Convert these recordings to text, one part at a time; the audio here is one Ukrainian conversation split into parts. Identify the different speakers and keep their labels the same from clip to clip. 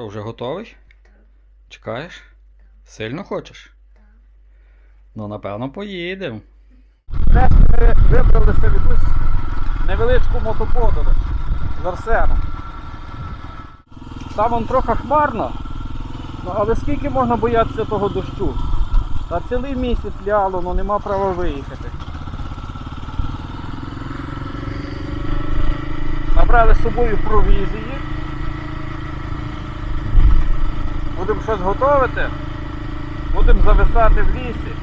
Speaker 1: Що, вже готовий? Чекаєш? Сильно хочеш? Ну, напевно, поїдемо.
Speaker 2: Ми вибралися в якусь невеличку мотоподорож з Арсеном. Там он трохи хмарно, ну, але скільки можна боятися того дощу? Та цілий місяць ляло, ну нема права виїхати. Набрали з собою провізії. Будемо щось готувати, будемо зависати в лісі,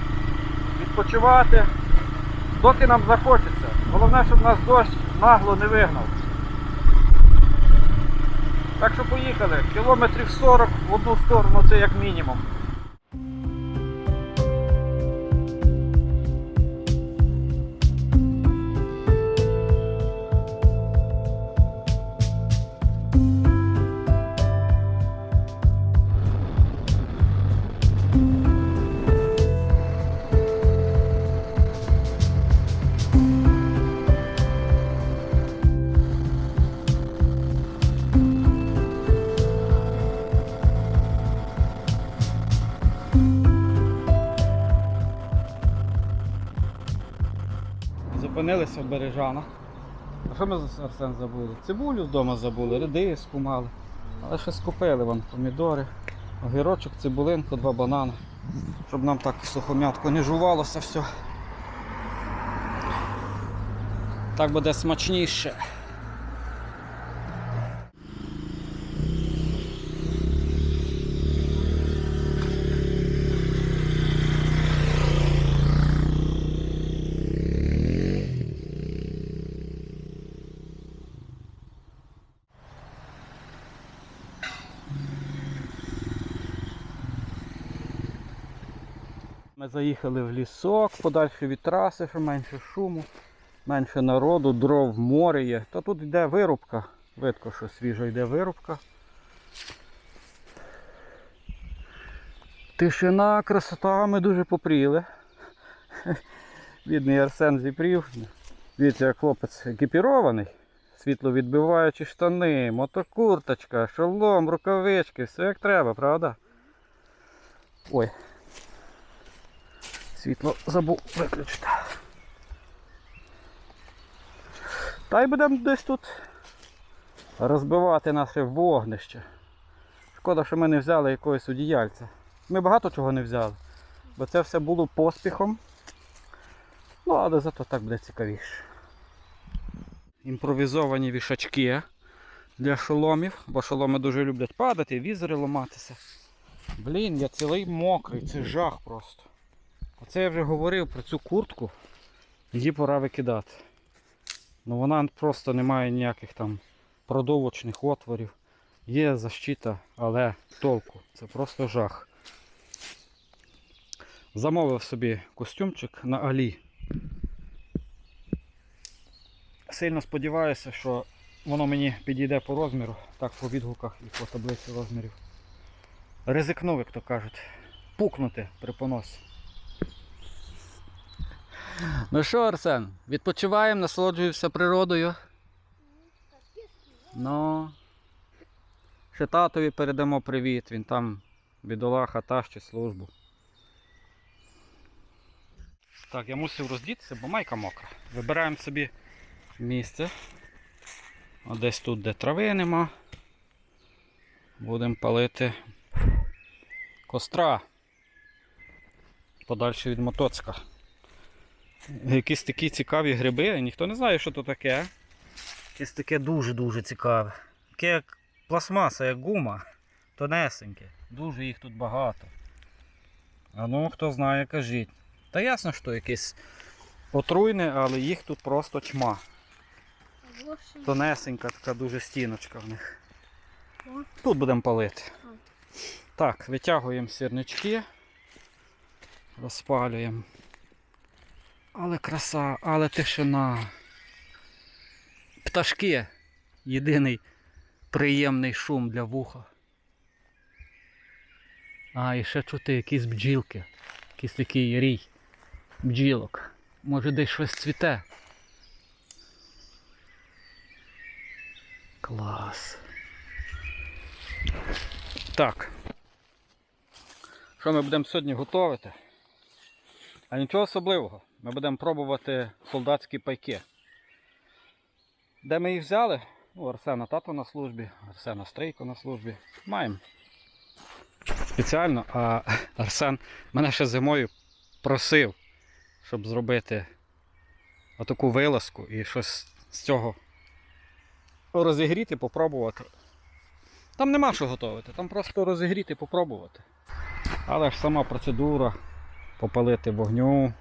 Speaker 2: відпочивати доки нам захочеться. Головне, щоб нас дощ нагло не вигнав. Так що поїхали. Кілометрів 40 в одну сторону це як мінімум.
Speaker 1: Зупинилися в Бережанах. А що ми Арсен забули? Цибулю вдома забули, редиску мали. Але ще скупили вон помідори, огірочок, цибулинку, два банани. Щоб нам так сухом'ятко не жувалося все. Так буде смачніше.
Speaker 2: Заїхали в лісок, подальше від траси, що менше шуму, менше народу, дров, море є. Та тут йде вирубка. Видко, що свіжо йде вирубка. Тишина, красота, ми дуже попріли. Бідний Арсен зіпрів. Дивіться, як хлопець екіпірований. Світловідбиваючі штани, мотокурточка, шолом, рукавички, все як треба, правда? Ой, Світло забув виключити. Та й будемо десь тут розбивати наше вогнище. Шкода, що ми не взяли якогось одіяльця. Ми багато чого не взяли, бо це все було поспіхом. Ну, але зато так буде цікавіше. Імпровізовані вішачки для шоломів, бо шоломи дуже люблять падати, візори ламатися. Блін, я цілий мокрий, це жах просто. Оце я вже говорив про цю куртку. Її пора викидати. Ну вона просто не має ніяких там продовочних отворів. Є защита, але толку. Це просто жах. Замовив собі костюмчик на Алі. Сильно сподіваюся, що воно мені підійде по розміру, так по відгуках і по таблиці розмірів. Ризикнув, як то кажуть. Пукнути при поносі. Ну що, Арсен, відпочиваємо, насолоджуємося природою. Ну. Ще татові передамо привіт, він там бідолаха тащить службу. Так, я мусив роздітися, бо майка мокра. Вибираємо собі місце. От десь тут, де трави нема. Будемо палити костра. Подальше від мотоцика. Якісь такі цікаві гриби, ніхто не знає, що то таке. Якесь таке дуже-дуже цікаве. Таке як пластмаса, як гума. Тонесеньке. Дуже їх тут багато. А ну, хто знає, кажіть. Та ясно, що якесь отруйне, але їх тут просто тьма. Тонесенька така дуже стіночка в них. Тут будемо палити. Так, витягуємо сірнички. Розпалюємо. Але краса, але тишина. Пташки. Єдиний приємний шум для вуха. А, і ще чути якісь бджілки. Якийсь такий рій бджілок. Може десь щось цвіте. Клас. Так. Що ми будемо сьогодні готувати? А нічого особливого. Ми будемо пробувати солдатські пайки. Де ми їх взяли? Ну, Арсена тато на службі, Арсена Стрийко на службі. Маємо. Спеціально, а Арсен мене ще зимою просив, щоб зробити отаку вилазку і щось з цього розігріти, попробувати. Там нема що готувати, там просто розігріти, попробувати. Але ж сама процедура попалити вогню,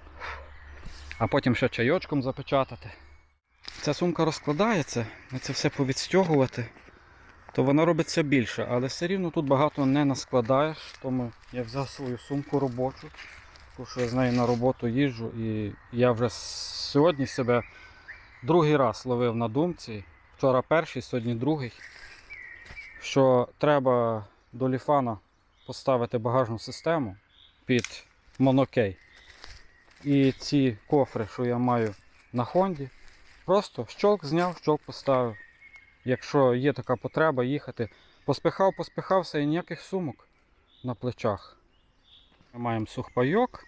Speaker 2: а потім ще чайочком запечатати. Ця сумка розкладається, це все повідстягувати, то вона робиться більше, але все рівно тут багато не наскладаєш. Тому я взяв свою сумку робочу, тому що я з нею на роботу їжджу, і я вже сьогодні себе другий раз ловив на думці. Вчора перший, сьогодні другий. Що треба до ліфана поставити багажну систему під монокей. І ці кофри, що я маю на Хонді, просто щолк зняв, щолк поставив. Якщо є така потреба їхати, поспихав, поспихався і ніяких сумок на плечах. Ми маємо сухпайок.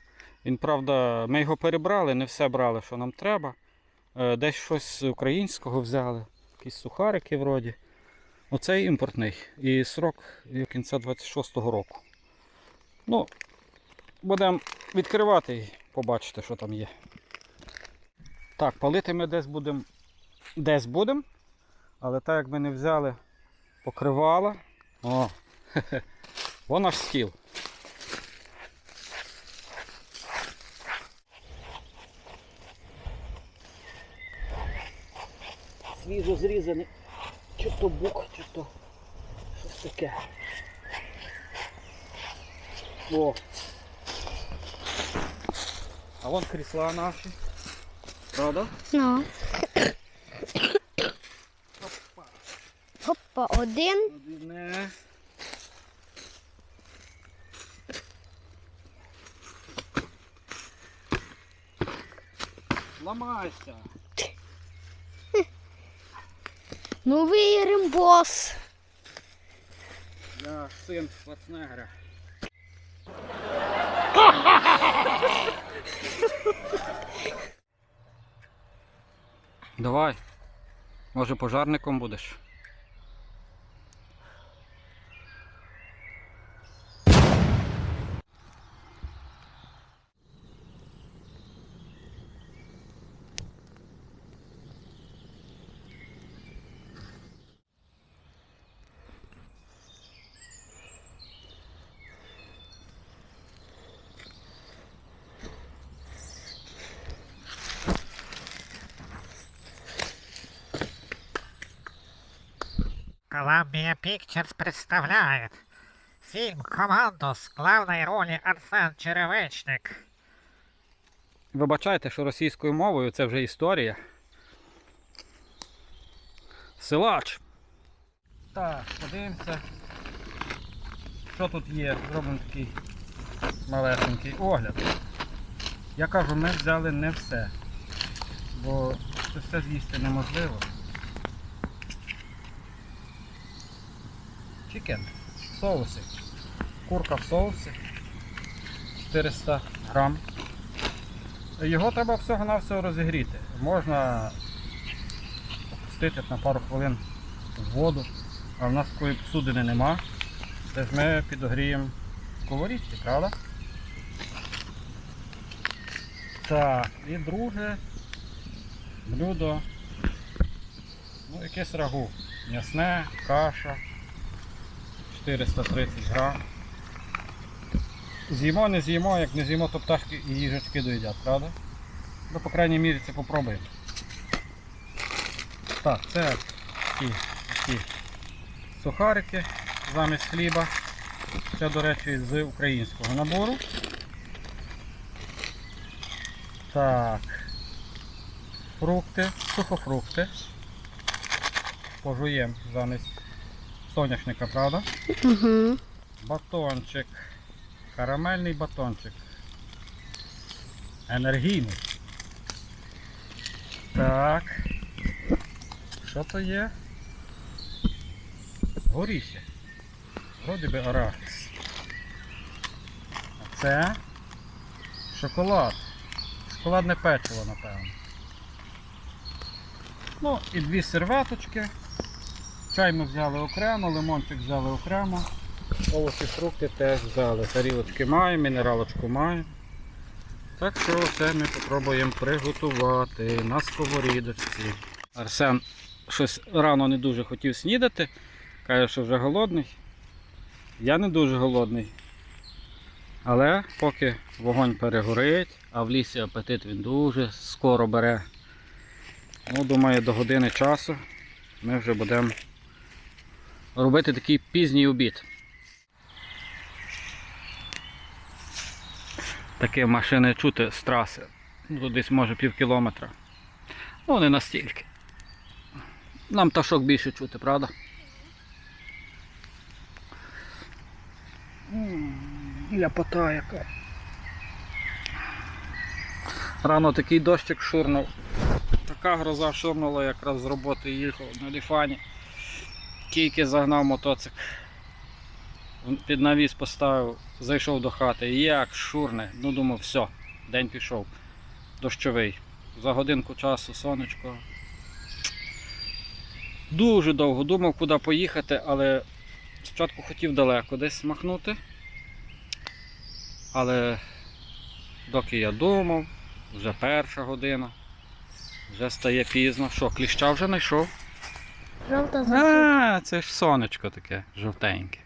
Speaker 2: Він, правда, ми його перебрали, не все брали, що нам треба. Е, Десь щось українського взяли, якісь сухарики вроді. Оцей імпортний і срок кінця 26-го року. Ну, будемо відкривати і побачити, що там є. Так, палити ми десь будемо. Десь будемо. Але так як ми не взяли покривала. О, хе-хе, вон наш стіл. Свіжо зрізаний. Чи то бук, чи то щось таке. О. А вон крісла наші. Правда?
Speaker 3: Ну. Опа, один.
Speaker 2: Одне. Ламайся.
Speaker 3: Новий римбос.
Speaker 2: Я син Шварценеггера. Давай. Може пожарником будеш?
Speaker 4: Columbia Pictures представляет фильм «Командос» в главной роли Арсен Черевичник.
Speaker 2: Вибачайте, що російською мовою це вже історія. Силач. Так, подивимося. Що тут є? Зробимо такий малесенький огляд. Я кажу, ми взяли не все. Бо це все з'їсти неможливо. Чікен. Соуси. Курка в соусі. 400 грам. Його треба всього-навсього розігріти. Можна опустити на пару хвилин в воду, а в нас такої посудини нема. Тож ми підогріємо сковорідки, правда? Так, і друге блюдо. Ну, якесь рагу. М'ясне, каша. 430 грам. З'їмо, не з'їмо, як не з'їмо, то пташки і їжачки доїдять, правда? Ну, по крайній мірі це попробуємо. Так, це такі, такі сухарики замість хліба. Це, до речі, з українського набору. Так. Фрукти, сухофрукти. Пожуємо замість соняшника, правда?
Speaker 3: Угу.
Speaker 2: Батончик. Карамельний батончик. Енергійний. Так. Що то є? Горіхи. вроді би арахіс. А це шоколад. Шоколадне печиво, напевно. Ну і дві серветочки. Чай ми взяли окремо, лимончик взяли окремо. Овочі, фрукти теж взяли. Тарілочки маємо, мінералочку маємо. Так що це ми спробуємо приготувати на сковорідочці. Арсен щось рано не дуже хотів снідати. Каже, що вже голодний. Я не дуже голодний. Але поки вогонь перегорить, а в лісі апетит він дуже скоро бере. Ну, думаю, до години часу ми вже будемо робити такий пізній обід. Таке машини чути з траси. Ну, десь може пів кілометра. Ну, не настільки. Нам пташок більше чути, правда? Ляпота яка. Рано такий дощик шурнув. Така гроза шурнула, якраз з роботи їхав на ліфані. Кійки загнав мотоцик. Під навіс поставив, зайшов до хати. Як шурне. Ну думав, все, день пішов. Дощовий. За годинку часу сонечко. Дуже довго думав, куди поїхати, але спочатку хотів далеко десь махнути. Але доки я думав, вже перша година, вже стає пізно. Що, кліща вже знайшов?
Speaker 3: Жовта зазуля.
Speaker 2: А, це ж сонечко таке, жовтеньке.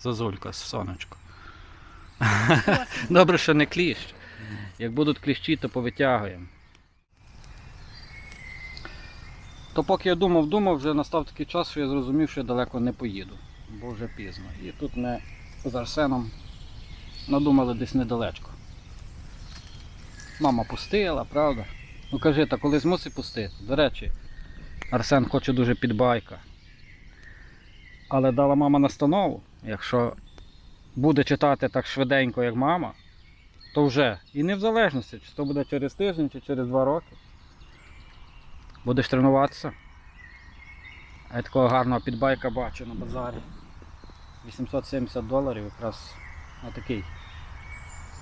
Speaker 2: Зазулька сонечко. Добре, що не кліщ. Як будуть кліщі, то повитягуємо. То поки я думав, думав, вже настав такий час, що я зрозумів, що я далеко не поїду. Бо вже пізно. І тут ми з Арсеном надумали десь недалечко. Мама пустила, правда? Ну кажи, та колись мусить пустити. До речі, Арсен хоче дуже підбайка. Але дала мама настанову, якщо буде читати так швиденько, як мама, то вже. І не в залежності, чи то буде через тиждень, чи через два роки. Будеш тренуватися. А я такого гарного підбайка бачу на базарі. 870 доларів якраз на такий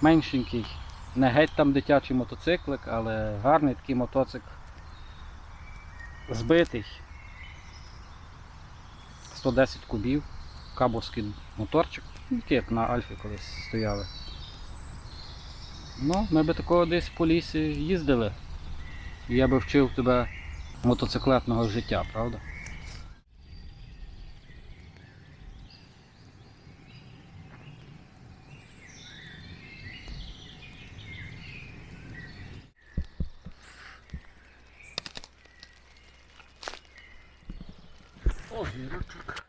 Speaker 2: меншенький. Не геть там дитячий мотоциклик, але гарний такий мотоцик. Збитий. 110 кубів, кабовський моторчик, такий як на Альфі колись стояли. Ну, ми би такого десь по лісі їздили. Я би вчив тебе мотоциклетного життя, правда? Огірочок.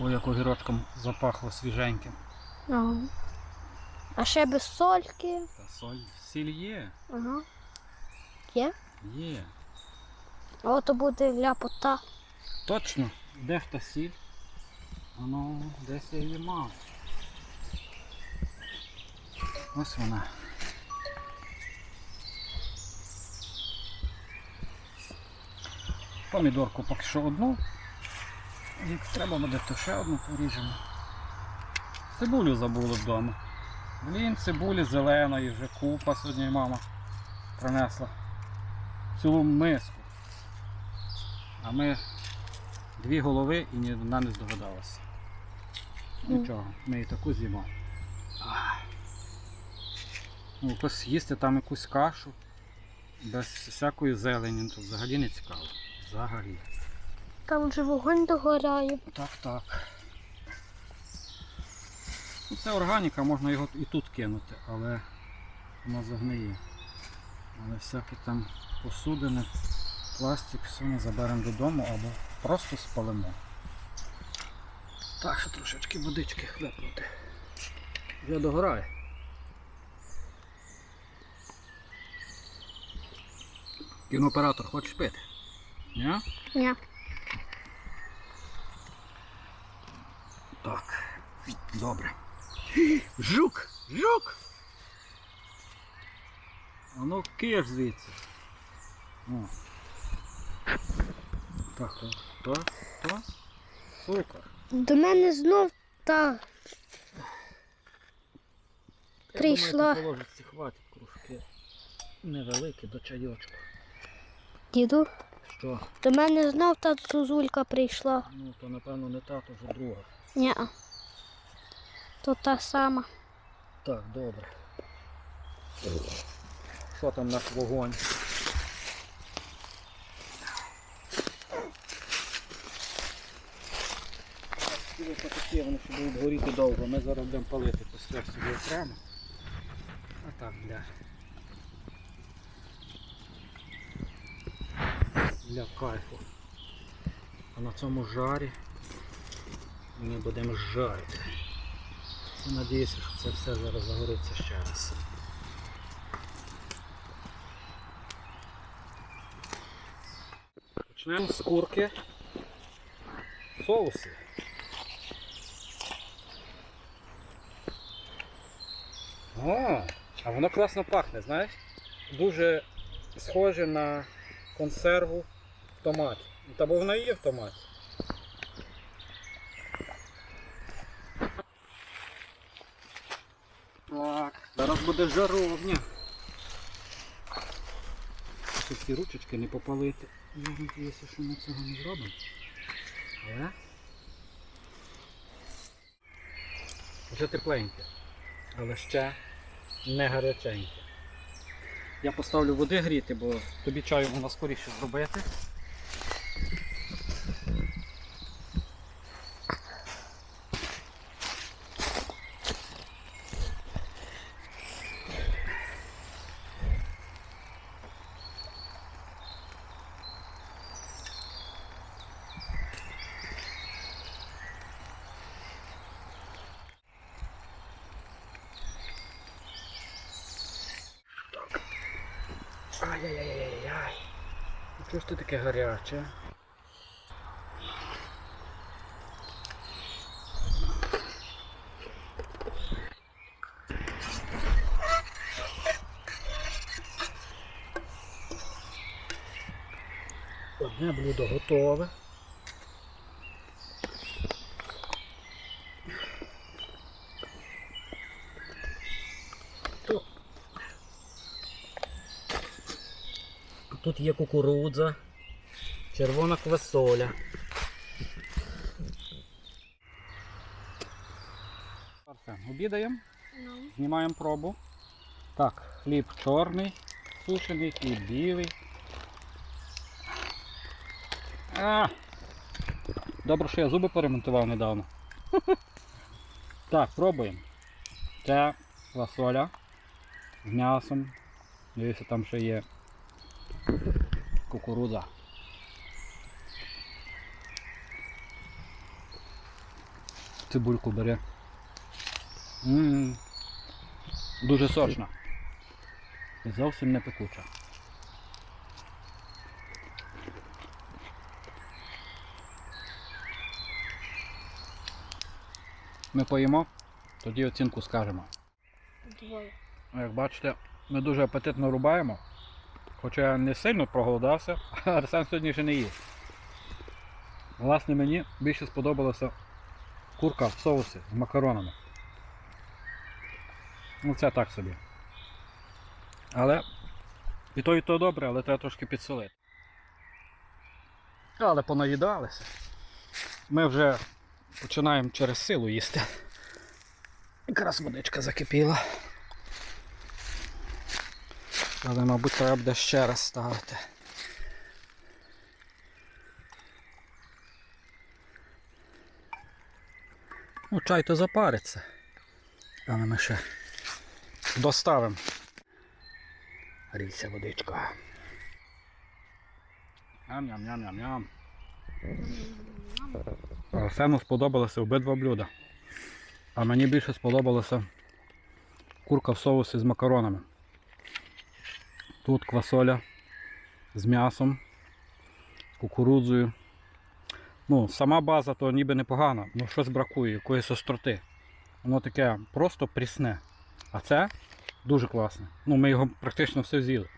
Speaker 2: Ой, як огірочком запахло свіженьким.
Speaker 3: Ага. А ще без сольки.
Speaker 2: Та соль, сіль є,
Speaker 3: Ага. Є?
Speaker 2: є.
Speaker 3: А от буде ляпота.
Speaker 2: Точно, де та сіль? Воно десь я її мав. Ось вона. Помідорку поки що одну. Як треба буде, то ще одну поріжемо. Цибулю забули вдома. Блін, цибулі зеленої вже купа сьогодні мама принесла. Цілу миску. А ми дві голови і ні одна не здогадалася. Нічого, ми і таку з'їмо. Ну, якось їсти там якусь кашу без всякої зелені, то взагалі не цікаво. Взагалі.
Speaker 3: Там вже вогонь догоряє.
Speaker 2: Так, так. Ну, Це органіка, можна його і тут кинути, але воно загниє. Але всякі там посудини, пластик, все ми заберемо додому або просто спалимо. Так, що трошечки водички хлепнути. Вже догорає. Кінооператор, хочеш пити? Ні?
Speaker 3: Ні.
Speaker 2: Так, добре. Жук! Жук! А ну киш звідси. О. Так, так, так, так. Супер.
Speaker 3: До мене знов та
Speaker 2: Я
Speaker 3: Прийшла.
Speaker 2: думаю, тут положиться хватить кружки. Невеликі до чайочку.
Speaker 3: діду.
Speaker 2: Що?
Speaker 3: До мене знов та зузулька прийшла.
Speaker 2: Ну, то напевно не та, то вже друга.
Speaker 3: Ні. То та сама.
Speaker 2: Так, добре. Що там наш вогонь? Такі, вони ще будуть горіти довго. Ми зараз будемо палити костер собі окремо. А так для. Для кайфу. А на цьому жарі ми будемо жарити. Надіюся, що це все зараз загориться ще раз. Почнемо з курки соуси. О, а воно класно пахне, знаєш? Дуже схоже на консерву в томаті. Та бо воно і є в томаті. Так, зараз буде жаровня. Щоб ці ручечки не попалити. Я надіюся, що ми цього не зробимо. Але вже тепленьке. Але ще не гаряченьке. Я поставлю води гріти, бо тобі чаю вона скоріше зробити. Чого ж ти таке гаряче? Одне блюдо готове. То Тут є кукурудза, червона квасоля. Арсен, обідаємо, знімаємо пробу. Так, хліб чорний, сушений, хліб білий. А! Добре, що я зуби поремонтував недавно. Так, пробуємо. Це квасоля з м'ясом. Дивіться, там ще є кукурудза. Цибульку бере. М, Дуже сочна. І зовсім не пекуча. Ми поїмо, тоді оцінку скажемо.
Speaker 3: Двоє.
Speaker 2: Як бачите, ми дуже апетитно рубаємо. Хоча я не сильно проголодався, а Арсен сьогодні ще не їв. Власне, мені більше сподобалася курка в соусі з макаронами. Ну це так собі. Але і то, і то добре, але треба трошки підсолити. Але понаїдалися. Ми вже починаємо через силу їсти. Якраз водичка закипіла. Але, мабуть, треба буде ще раз ставити. Ну, чай то запариться. Але ми ще доставимо. Грійся водичка. Ням-ням-ням-ням-ням. Арсену сподобалося обидва блюда. А мені більше сподобалося курка в соусі з макаронами. Тут квасоля з м'ясом, кукурудзою. Ну, сама база то ніби непогана, але щось бракує, якоїсь остроти. Воно таке просто прісне. А це дуже класне. Ну, ми його практично все з'їли.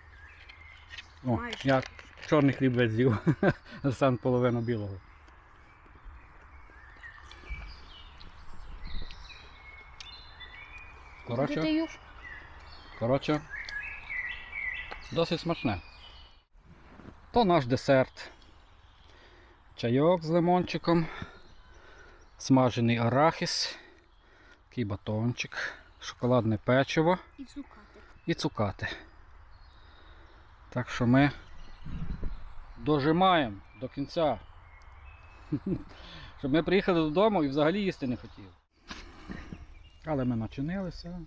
Speaker 2: О, я чорний хліб весь з'їв, сам половину білого. Коротше? Коротше, досить смачне. То наш десерт. Чайок з лимончиком, смажений арахіс, такий батончик, шоколадне печиво
Speaker 3: І цукати.
Speaker 2: і цукати. Так що ми дожимаємо до кінця. Щоб ми приїхали додому і взагалі їсти не хотіли. Але ми начинилися.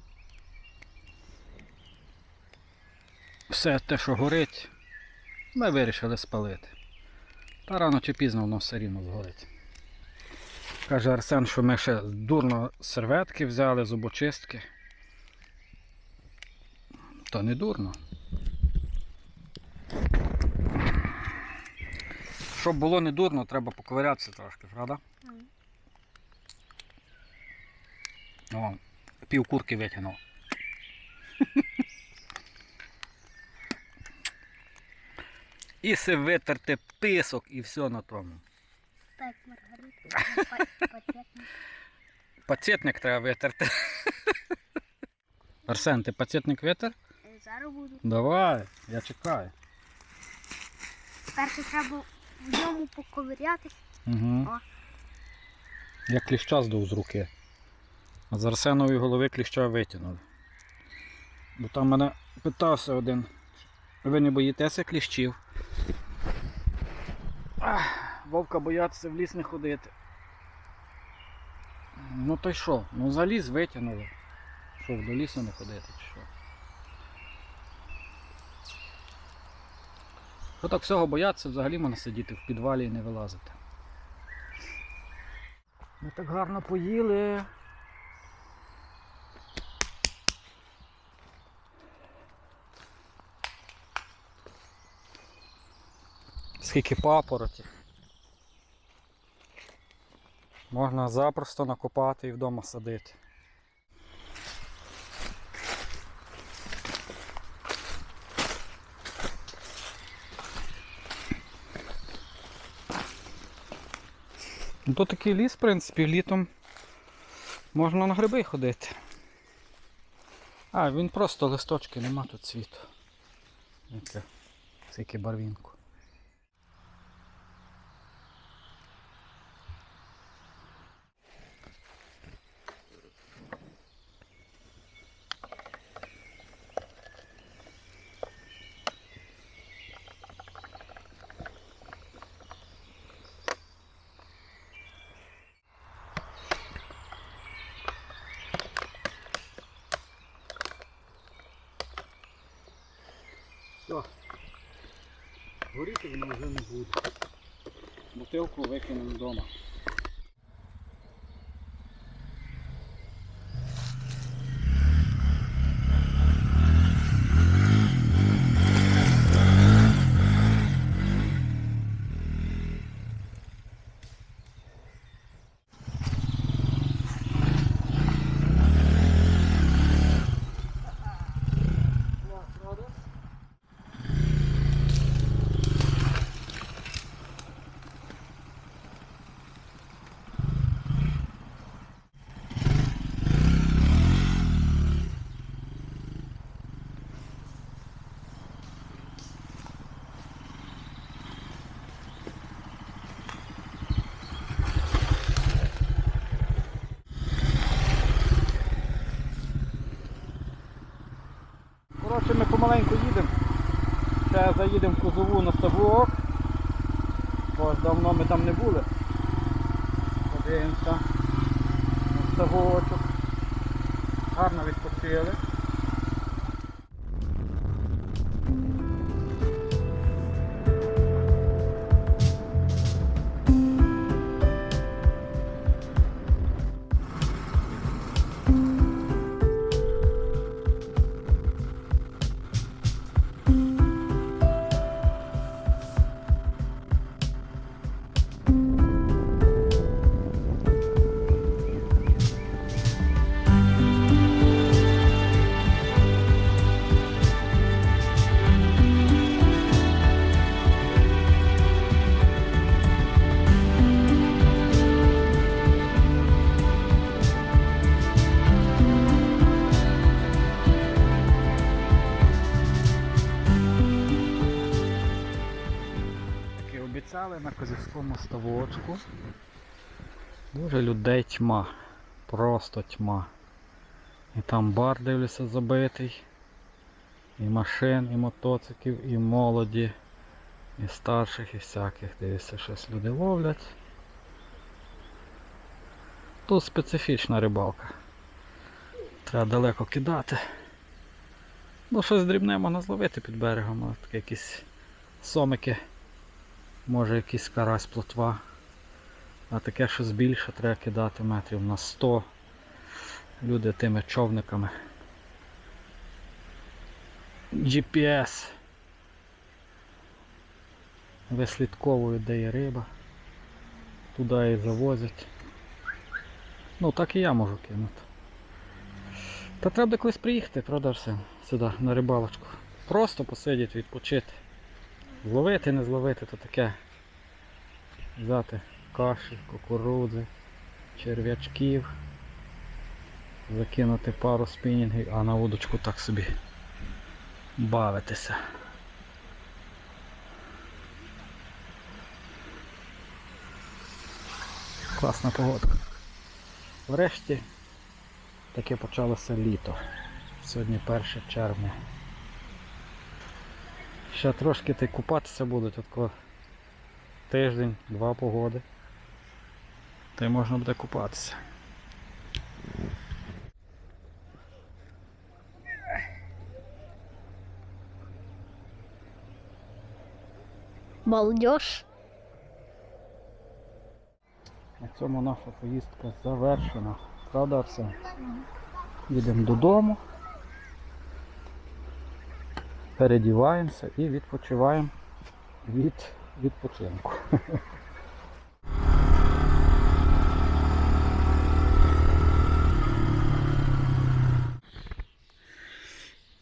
Speaker 2: Все те, що горить, ми вирішили спалити. Та рано чи пізно воно все рівно згорить. Каже Арсен, що ми ще дурно серветки взяли, зубочистки. Та не дурно. Щоб було не дурно, треба поковирятися трошки, правда?
Speaker 3: Мгм.
Speaker 2: О, пів курки витягнув. І се витерти писок і все на тому.
Speaker 3: Так, Маргарита. Пакетник.
Speaker 2: Пацетник треба витерти. Арсен, ти пацетник витер?
Speaker 3: Зараз буду.
Speaker 2: Давай, я чекаю.
Speaker 3: Перше треба в ньому поковирятись.
Speaker 2: Угу.
Speaker 3: О.
Speaker 2: Я кліща здув з руки. А з Арсенової голови кліща витягнули. Бо там мене питався один. Ви не боїтеся кліщів? Вовка боятися в ліс не ходити. Ну то й що? Ну заліз витягнули. Що, до лісу не ходити чи що? Що так всього бояться, взагалі можна сидіти в підвалі і не вилазити. Ми так гарно поїли. Скільки папороті. Можна запросто накопати і вдома садити. Ну, то такий ліс, в принципі, літом можна на гриби ходити. А, він просто листочки, нема тут цвіту. Скільки барвінку. Все. Горіти воно вже не буде. Бутилку викинемо вдома. Коротше, ми помаленьку їдемо. Ще заїдемо в Козову на ставок. Бо давно ми там не були. Подивимося ставочок. гарно відпочили. Таки на козівському ставочку. Дуже людей тьма. Просто тьма. І там бар дивлюся забитий. І машин, і мотоциклів, і молоді, і старших, і всяких. Дивлюся, щось люди ловлять. Тут специфічна рибалка. Треба далеко кидати. Ну, щось дрібне можна зловити під берегом, але таке якісь сомики. Може якийсь карась плотва. А таке щось більше треба кидати метрів на 100. Люди тими човниками. GPS. Вислідковують, де є риба. Туди і завозять. Ну так і я можу кинути. Та треба колись приїхати, правда? Сюди, на рибалочку. Просто посидіти, відпочити. Зловити, не зловити, то таке. Взяти каші, кукурудзи, черв'ячків, закинути пару спінінгів, а на удочку так собі бавитися. Класна погодка. Врешті таке почалося літо. Сьогодні 1 червня. Ще трошки ти купатися будуть, от тиждень, два погоди. Та й можна буде купатися.
Speaker 3: Балдеж.
Speaker 2: На цьому наша поїздка завершена. Правда, Арсен? Їдемо додому. Передіваємося і відпочиваємо від відпочинку.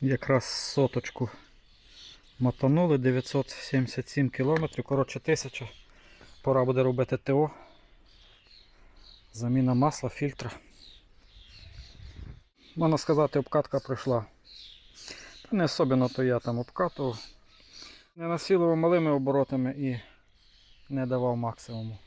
Speaker 2: Якраз соточку мотанули 977 кілометрів, коротше тисяча. Пора буде робити ТО. Заміна масла, фільтра. Можна сказати, обкатка пройшла. Не особливо то я там обкатував. Не насилував малими оборотами і не давав максимуму.